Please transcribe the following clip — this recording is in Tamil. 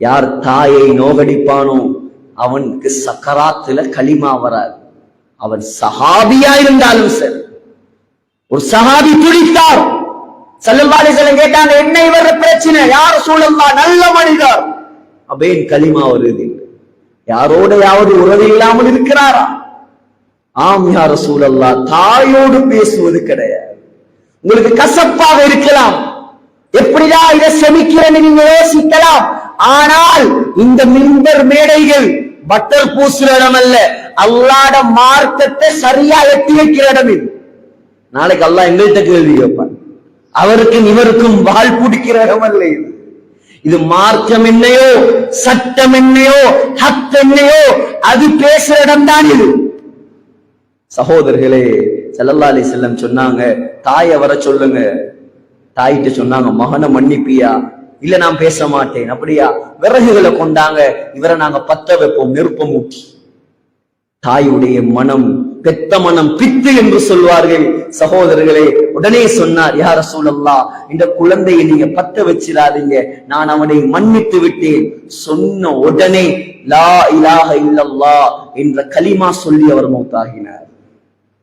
யார் தாயை நோகடிப்பானோ அவனுக்கு சக்கராத்துல களிமா வராது. அவன் சஹாபியா இருந்தாலும் சரி. ஒரு சஹாபி துடித்தார். சல்லல்லாஹு செல்லம் கேட்டாங்க என்ன இவர் பிரச்சனை? யார் சூழல்லா நல்ல மனிதர். அபேன் களிமா வருது. யாரோடையாவது உறவு இல்லாமல் இருக்கிறாரா? ஆம் யார சூழல்லா தாயோடு பேசுவது கிடையாது. உங்களுக்கு கசப்பாக இருக்கலாம். எப்படிதான் இதை செமிக்கிறேன்னு நீங்க யோசிக்கலாம். ஆனால் இந்த மின்பர் மேடைகள் பட்டர் பூசுற இடம் அல்ல அல்லாட மார்க்கத்தை சரியா எட்டி வைக்கிற இடம் இது. நாளைக்கு அல்லாஹ் எங்கள்கிட்ட கேள்வி கேட்பான். அவருக்கும் இவருக்கும் வாழ் பிடிக்கிற இடம் அல்ல இது. இது மார்க்கம் என்னையோ சட்டம் என்னையோ ஹத் என்னையோ அது பேசுற இடம் தான் இது. சகோதரர்களே செல்லல்லா அலி செல்லம் சொன்னாங்க தாயை வர சொல்லுங்க. தாயிட்ட சொன்னாங்க மகனை மன்னிப்பியா? இல்ல நான் பேச மாட்டேன். அப்படியா? விறகுகளை கொண்டாங்க. இவரை நாங்க பத்த வைப்போம். நெருப்பம் ஊட்டி. தாயுடைய மனம் பெத்த மனம் பித்து என்று சொல்வார்கள். சகோதரர்களே உடனே சொன்னார் யார சூழல்லா இந்த குழந்தையை நீங்க பத்த வச்சிடாதீங்க. நான் அவனை மன்னித்து விட்டேன். சொன்ன உடனே லா இலாக இல்லல்லா என்ற கலிமா சொல்லி அவர் மௌத்தாகினார்.